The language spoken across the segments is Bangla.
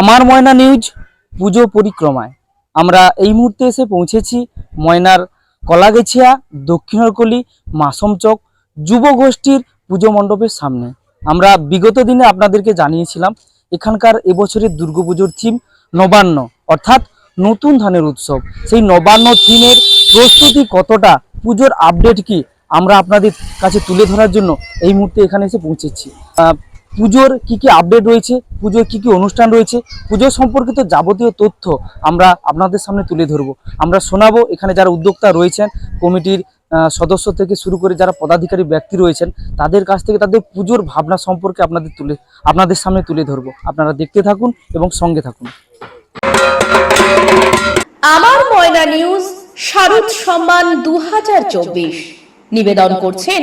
আমার ময়না নিউজ, পুজো পরিক্রমায়। আমরা এই মুহূর্তে এসে পৌঁছেছি ময়নার কলাগেছিয়া দক্ষিণরকলি মাসমচক যুব গোষ্ঠীর পুজো মণ্ডপের সামনে। আমরা বিগত দিনে আপনাদেরকে জানিয়েছিলাম, এখানকার এবছরের দুর্গাপুজোর থিম নবান্ন, অর্থাৎ নতুন ধানের উৎসব। সেই নবান্ন থিমের প্রস্তুতি কতটা? পুজোর আপডেট কি? আমরা আপনাদের কাছে তুলে ধরার জন্য এই মুহূর্তে এখানে এসে পৌঁছেছি। পুজোর কি কি আপডেট রয়েছে পুজোর কি কি অনুষ্ঠান রয়েছে, পুজো সম্পর্কিত যাবতীয় তথ্য আমরা আপনাদের সামনে তুলে ধরবো। আমরা শোনাবো, এখানে যারা উদ্যোক্তা রয়েছেন, কমিটির সদস্য থেকে শুরু করে যারা পদাধিকারী ব্যক্তি রয়েছেন, তাদের কাছ থেকে তাদের পুজোর ভাবনা সম্পর্কে আপনাদের তুলে, আপনাদের সামনে তুলে ধরবো। আপনারা দেখতে থাকুন এবং সঙ্গে থাকুন। আমার ময়না নিউজ, শারদ সম্মান দু নিবেদন করছেন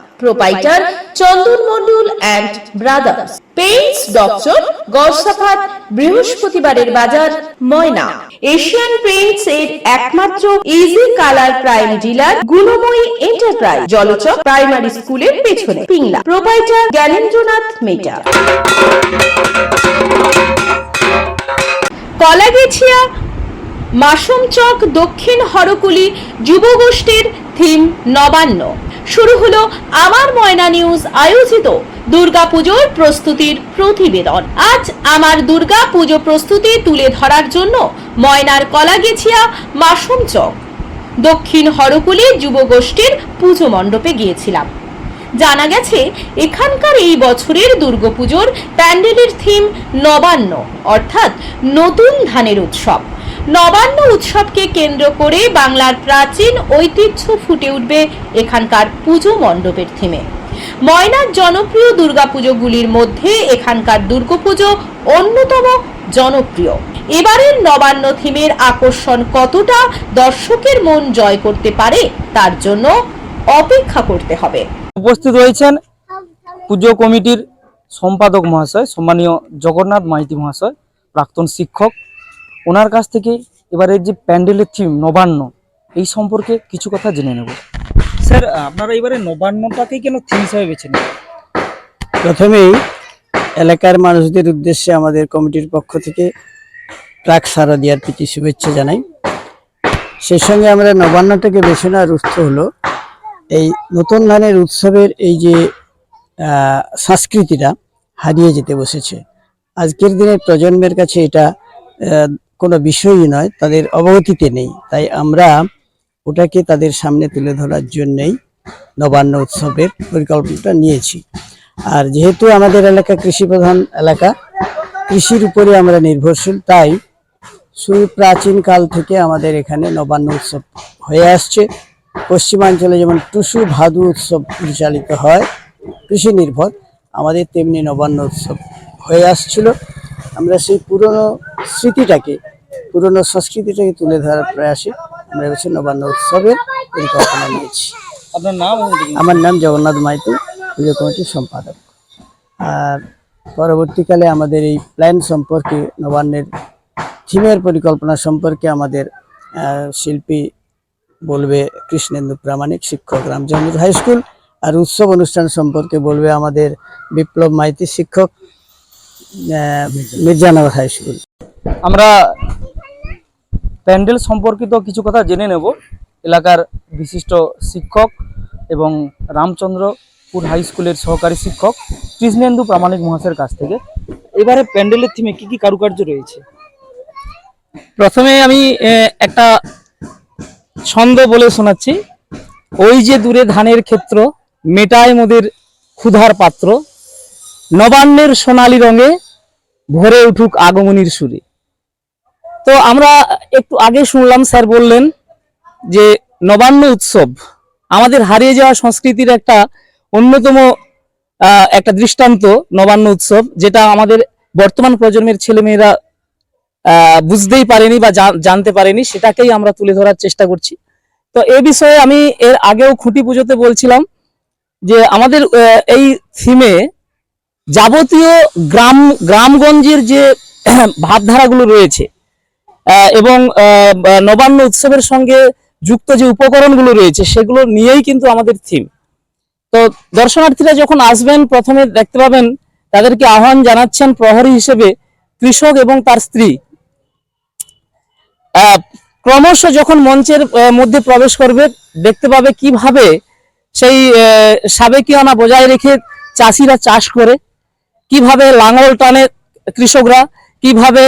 Proprietor Chandan Mondal and brothers paints doctor Garsafat বৃহস্পতিবারের বাজার ময়না এশিয়ান পেইন্টস এর একমাত্র easy colour prime dealer Gunamoyee enterprise Jalchak primary স্কুলের পেছনে পিংলা প্রোপাইটার জ্ঞানেন্দ্রনাথ মেটা কলাগেছিয়া মাসুমচক দক্ষিণ হরকুলি যুবগোষ্ঠীর থিম নবান্ন। শুরু হলো আমার ময়না নিউজ আয়োজিত দুর্গাপুজোর প্রস্তুতির প্রতিবেদন। আজ আমার দুর্গা পুজো প্রস্তুতি তুলে ধরার জন্য ময়নার কলাগেছিয়া মাসুমচক দক্ষিণ হরকুলি যুবগোষ্ঠীর পুজো মণ্ডপে গিয়েছিলাম। জানা গেছে, এখানকার এই বছরের দুর্গাপুজোর প্যান্ডেলের থিম নবান্ন, অর্থাৎ নতুন ধানের উৎসব। নবান্ন উৎসবকে কেন্দ্র করে বাংলার প্রাচীন ঐতিহ্য ফুটে উঠবে এখানকার পুজো মণ্ডপের থিমে। ময়নার জনপ্রিয় দুর্গাপুজোগুলির মধ্যে এখানকার দুর্গাপুজো অন্যতম জনপ্রিয়। এবারের নবান্ন থিমের আকর্ষণ কতটা দর্শকের মন জয় করতে পারে তার জন্য অপেক্ষা করতে হবে। উপস্থিত রয়েছেন পুজো কমিটির সম্পাদক মহাশয়, সম্মানীয় জগন্নাথ মাইতি মহাশয়, প্রাক্তন শিক্ষক ওনার কাছ থেকে এবারের যে প্যান্ডেলের থিম নবান্ন এই সম্পর্কে কিছু কথা জেনে নেব। স্যার আপনারা এবারে নবান্নটাকেই কেন থিম হিসাবে বেছে নেন? প্রথমেই এলাকার মানুষদের উদ্দেশ্যে আমাদের কমিটির পক্ষ থেকে ট্রাক সারা দেওয়ার প্রীতি শুভেচ্ছা জানাই। সেই সঙ্গে আমরা নবান্নটাকে বেছে নেওয়ার উৎস হলো এই নতুন ধানের উৎসবের এই যে সংস্কৃতিটা হারিয়ে যেতে বসেছে। আজকের দিনের প্রজন্মের কাছে এটা কোনো বিষয়ই নয়, তাদের অবগতিতে নেই। তাই আমরা ওটাকে তাদের সামনে তুলে ধরার জন্যেই নবান্ন উৎসবের পরিকল্পনাটা নিয়েছি। আর যেহেতু আমাদের এলাকা কৃষি প্রধান এলাকা, কৃষির উপরে আমরা নির্ভরশীল, তাই সুপ্রাচীন কাল থেকে আমাদের এখানে নবান্ন উৎসব হয়ে আসছে। পশ্চিমাঞ্চলে যেমন টুসু ভাদু উৎসব পরিচালিত হয়, কৃষি নির্ভর, আমাদের তেমনি নবান্ন উৎসব হয়ে আসছিল। আমরা সেই পুরনো স্মৃতিটাকে পুরনো সংস্কৃতিটাকে তুলে ধরার প্রয়াসে আমরা এবছর নবান্ন উৎসবের পরিকল্পনা নিয়েছি। আপনার নাম আমার নাম জগন্নাথ মাইতি পুজো কমিটির সম্পাদক। আর পরবর্তীকালে আমাদের এই প্ল্যান সম্পর্কে নবান্নের থিমের পরিকল্পনা সম্পর্কে আমাদের শিল্পী বলবে কৃষ্ণেন্দু প্রামাণিক শিক্ষক রামচন্দ্র হাই স্কুল আর উৎসব অনুষ্ঠান সম্পর্কে বলবে আমাদের বিপ্লব মাইতি শিক্ষক মির্জানগর হাই স্কুল আমরা প্যান্ডেল সম্পর্কিত কিছু কথা জেনে নেব। এলাকার বিশিষ্ট শিক্ষক এবং রামচন্দ্রপুর হাই স্কুলের সহকারী শিক্ষক কৃষ্ণেন্দু প্রামাণিক মহাশয়ের কাছ থেকে। এবারে প্যান্ডেলের থিমে কি কি কারুকার্য রয়েছে? প্রথমে আমি একটা ছন্দ বলে শোনাচ্ছি। ওই যে দূরে ধানের ক্ষেত্র মেটায় মোদের ক্ষুধার পাত্র। নবান্নের সোনালী রঙে ভরে উঠুক আগমনীর সুরে। তো আমরা একটু আগে শুনলাম স্যার বললেন যে নবান্ন উৎসব আমাদের হারিয়ে যাওয়া সংস্কৃতির একটা অন্যতম একটা দৃষ্টান্ত নবান্ন উৎসব, যেটা আমাদের বর্তমান প্রজন্মের ছেলেমেয়েরা বুঝতেই পারেনি বা জানতে পারেনি, সেটাকেই আমরা তুলে ধরার চেষ্টা করছি। তো এ বিষয়ে আমি এর আগেও খুঁটি পুজোতে বলছিলাম যে আমাদের এই থিমে যাবতীয় গ্রাম, গ্রামগঞ্জের যে ভাবধারাগুলো রয়েছে এবং নবান্ন উৎসবের সঙ্গে যুক্ত যে উপকরণগুলো রয়েছে, সেগুলো নিয়েই কিন্তু আমাদের থিম তো দর্শনার্থীরা যখন আসবেন, প্রথমে দেখতে পাবেন, তাদেরকে আহ্বান জানাচ্ছেন প্রহরী হিসেবে কৃষক এবং তার স্ত্রী। ক্রমশ যখন মঞ্চের মধ্যে প্রবেশ করবে, দেখতে পাবে কীভাবে সেই সাবেকিয়ানা বজায় রেখে চাষিরা চাষ করে, কীভাবে লাঙল টানে কৃষকরা কীভাবে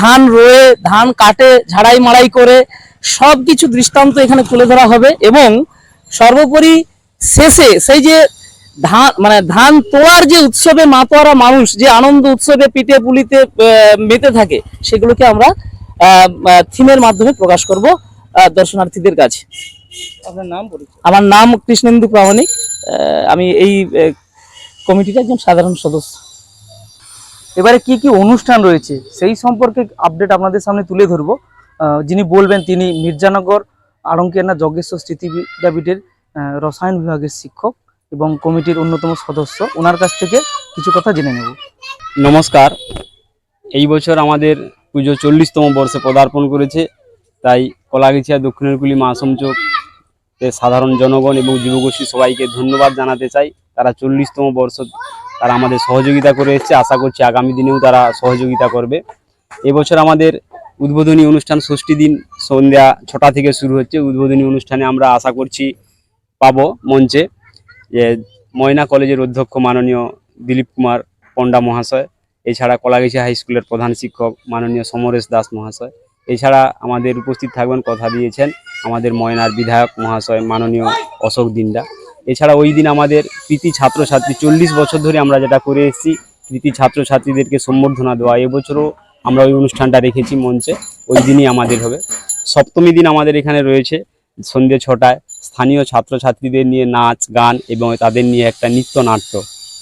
ধান রোয়ে ধান কাটে ঝাড়াই মাড়াই করে সব কিছু দৃষ্টান্ত এখানে তুলে ধরা হবে এবং সর্বোপরি শেষে সেই যে ধান মানে ধান তোলার যে উৎসবে মাতোয়ারা মানুষ যে আনন্দ উৎসবে পিঠে পুলিতে মেতে থাকে সেগুলোকে আমরা থিমের মাধ্যমে প্রকাশ করব দর্শনার্থীদের কাছে। আপনার নাম আমার নাম কৃষ্ণেন্দু প্রামাণিক আমি এই কমিটির একজন সাধারণ সদস্য। এবারে কি কি অনুষ্ঠান রয়েছে সেই সম্পর্কে আপডেট আপনাদের সামনে তুলে ধরবো। যিনি বলবেন তিনি মির্জানগর, আড়ঙ্কিয়ানা যজ্ঞেশ্বর স্মৃতি বিদ্যাপীঠের রসায়ন বিভাগের শিক্ষক এবং কমিটির অন্যতম সদস্য। ওনার কাছ থেকে কিছু কথা জেনে নেব। নমস্কার। এই বছর আমাদের পুজো চল্লিশতম বর্ষে পদার্পণ করেছে। তাই কলাগেছিয়া দক্ষিণের কুলি মাসমচোক সাধারণ জনগণ এবং যুবগোষ্ঠী সবাইকে ধন্যবাদ জানাতে চাই। তারা চল্লিশতম বর্ষ তারা আমাদের সহযোগিতা করে এসেছে। আশা করছি আগামী দিনেও তারা সহযোগিতা করবে। এবছর আমাদের উদ্বোধনী অনুষ্ঠান ষষ্ঠী দিন সন্ধ্যা ছটা থেকে শুরু হচ্ছে। উদ্বোধনী অনুষ্ঠানে আমরা আশা করছি পাবো মঞ্চে যে ময়না কলেজের অধ্যক্ষ মাননীয় দিলীপ কুমার পণ্ডা মহাশয়, এছাড়া কলাগেছি হাই স্কুলের প্রধান শিক্ষক মাননীয় সমরেশ দাস মহাশয়, এছাড়া আমাদের উপস্থিত থাকবেন, কথা দিয়েছেন আমাদের ময়নার বিধায়ক মহাশয় মাননীয় অশোক দিন্দা এছাড়া ওই দিন আমাদের কৃতি ছাত্রছাত্রী, চল্লিশ বছর ধরে আমরা যেটা করে এসেছি, কৃতি ছাত্রছাত্রীদেরকে সম্বর্ধনা দেওয়া, এবছরও আমরা ওই অনুষ্ঠানটা রেখেছি মঞ্চে, ওই দিনই আমাদের হবে। সপ্তমী দিন আমাদের এখানে রয়েছে সন্ধ্যে ছটায়। স্থানীয় ছাত্রছাত্রীদের নিয়ে নাচ, গান এবং তাদের নিয়ে একটা নৃত্য নাট্য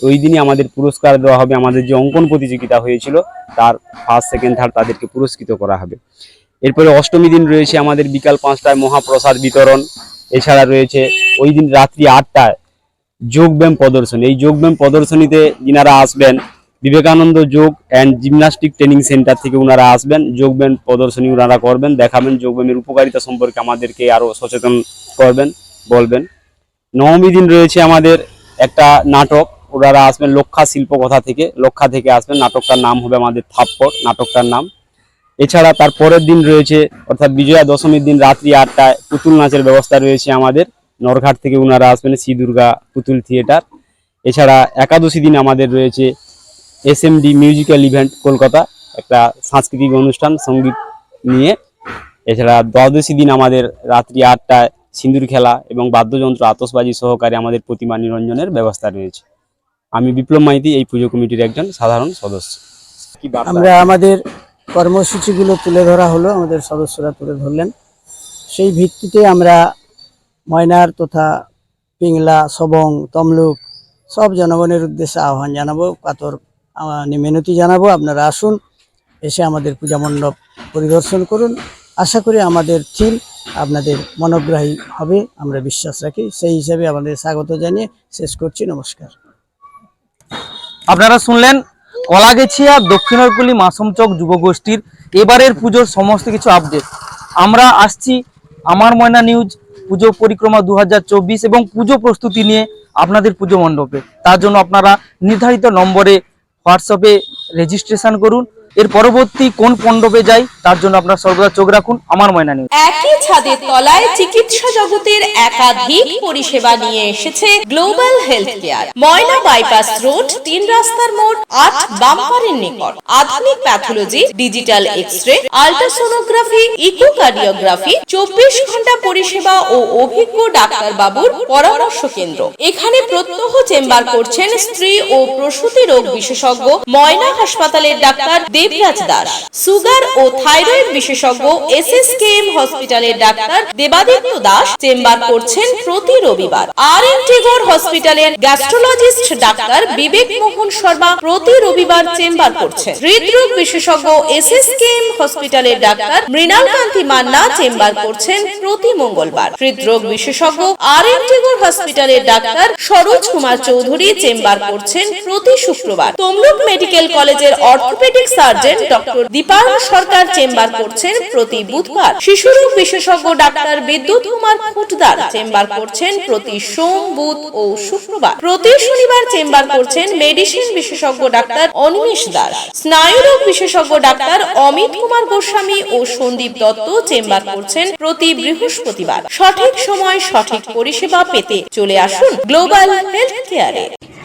ওই দিনই আমাদের পুরস্কার দেওয়া হবে, আমাদের যে অঙ্কন প্রতিযোগিতা হয়েছিল, তার ফার্স্ট, সেকেন্ড, থার্ড তাদেরকে পুরস্কৃত করা হবে। এরপরে অষ্টমী দিন রয়েছে আমাদের বিকাল পাঁচটায় মহাপ্রসাদ বিতরণ। এছাড়া রয়েছে ওই দিন রাত্রি আটটায় যোগব্যায়াম প্রদর্শনী। এই যোগব্যায়াম প্রদর্শনীতে যিনারা আসবেন, বিবেকানন্দ যোগ অ্যান্ড জিমনাস্টিক ট্রেনিং সেন্টার থেকে ওনারা আসবেন। যোগব্যায়াম প্রদর্শনী ওনারা করবেন, দেখাবেন, যোগব্যায়ামের উপকারিতা সম্পর্কে আমাদেরকে আরও সচেতন করবেন, বলবেন। নবমী দিন রয়েছে আমাদের একটা নাটক ওনারা আসবেন লক্ষা শিল্পকথা থেকে, লক্ষা থেকে আসবেন। নাটকটার নাম হবে আমাদের থাপ্পড়, নাটকটার নাম। এছাড়া তার পরের দিন রয়েছে, অর্থাৎ বিজয়া দশমীর দিন রাত্রি আটটায় পুতুল নাচের ব্যবস্থা রয়েছে আমাদের। নরঘাট থেকে ওনারা আসবেন শ্রী দুর্গা পুতুল থিয়েটার। এছাড়া একাদশী দিন আমাদের রয়েছে S SMD musical event Kolkata, একটা সাংস্কৃতিক অনুষ্ঠান সংগীত নিয়ে। এছাড়া দ্বাদশী দিন আমাদের রাত্রি আটটায় সিঁদুর খেলা এবং বাদ্যযন্ত্র আতশবাজি সহকারে আমাদের প্রতিমা নিরঞ্জনের ব্যবস্থা রয়েছে। আমি বিপ্লব মাইতি, এই পুজো কমিটির একজন সাধারণ সদস্য। আমরা আমাদের কর্মসূচিগুলো তুলে ধরা হলো, আমাদের সদস্যরা তুলে ধরলেন। সেই ভিত্তিতে আমরা ময়নার তথা পিংলা, সবং, তমলুক, সব জনগণের উদ্দেশ্যে আহ্বান জানাব কাতর মিনতি জানাব। আপনারা আসুন, এসে আমাদের পূজা মণ্ডপ পরিদর্শন করুন। আশা করি আমাদের থিম আপনাদের মনোগ্রাহী হবে, আমরা বিশ্বাস রাখি। সেই হিসাবে আমাদের স্বাগত জানিয়ে শেষ করছি। নমস্কার। আপনারা শুনলেন কলাগেছিয়া দক্ষিণরকুলি মাসমচক যুবগোষ্ঠীর এবারের পুজোর সমস্ত কিছু আপডেট আমরা আসছি আমার ময়না নিউজ পুজো পরিক্রমা দু হাজার চব্বিশ এবং পুজো প্রস্তুতি নিয়ে আপনাদের পুজো মণ্ডপে। তার জন্য আপনারা নির্ধারিত নম্বরে হোয়াটসঅ্যাপে রেজিস্ট্রেশন করুন। এর পরবর্তী কোন মণ্ডপে যাই তার জন্য আপনারা সর্বদা চোখ রাখুন, আমার ময়না নিউজ একই ছাদের তলায় চিকিৎসা জগতের একাধিক পরিষেবা নিয়ে এসেছে global health care Moyna bypass road তিন রাস্তার মোড়, আট বাম্পারের নিকট। আধুনিক pathology digital X ray ultrasonography echocardiography চব্বিশ ঘণ্টা পরিষেবা ও অভিজ্ঞ ডাক্তার বাবুর পরামর্শ কেন্দ্র। এখানে প্রত্যহ চেম্বার করছেন স্ত্রী ও প্রসূতি রোগ বিশেষজ্ঞ ময়না হাসপাতালের ডাক্তার দেবরাজ দাস। সুগার ও থাইরয়েড বিশেষজ্ঞ এস এস কে এম হসপিটালের ডাক্তার দেবাদিত্য দাস চেম্বার করছেন প্রতি রবিবার। আর এন টেগোর হসপিটালের গ্যাস্ট্রোলজিস্ট ডাক্তার বিবেক মোহন শর্মা প্রতি রবিবার চেম্বার করছেন। হৃদরোগ বিশেষজ্ঞ এস এস কে এম হসপিটালের ডাক্তার মৃণাল কান্তি মান্না চেম্বার করছেন প্রতি মঙ্গলবার। হৃদরোগ বিশেষজ্ঞ আর এন টেগোর হসপিটালের ডাক্তার সরোজ কুমার চৌধুরী চেম্বার করছেন প্রতি শুক্রবার। তমলুক মেডিকেল কলেজের orthopaedic surgeon surgeon doctor Dipayan Sarkar chamber করছেন প্রতি বুধবার। শিশুরোগ বিশেষজ্ঞ ডাক্তার বিদ্যুৎ কুমার খুটদার চেম্বার করছেন প্রতি সোম, বুধ ও শুক্রবার। প্রতি শনিবার চেম্বার করছেন মেডিসিন বিশেষজ্ঞ ডাক্তার অনিমেষ দাস। বিশেষজ্ঞ ডাক্তার অমিত কুমার গোস্বামী ও সন্দীপ দত্ত চেম্বার করছেন প্রতি বৃহস্পতিবার। সঠিক সময় সঠিক পরিষেবা পেতে চলে আসুন গ্লোবাল হেলথ কেয়ারে।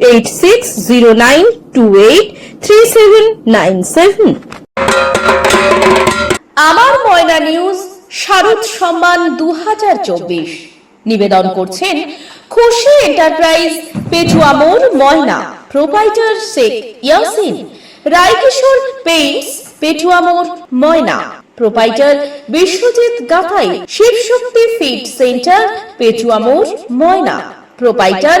eight six zero nine two eight three seven nine seven আমার ময়না নিউজ, শারদ সম্মান দু হাজার চব্বিশ। নিবেদন করছেন খুশি এন্টারপ্রাইজ পেটুয়া মোড়, ময়না। প্রোপাইটার শেখ ইয়াসিন। রায়কিশোর পেইন্টস পেটুয়া মোড়, Moyna. Proprietor Biswajit Gathai, Shibshakti feed centre Petua মোড়, Moyna. Proprietor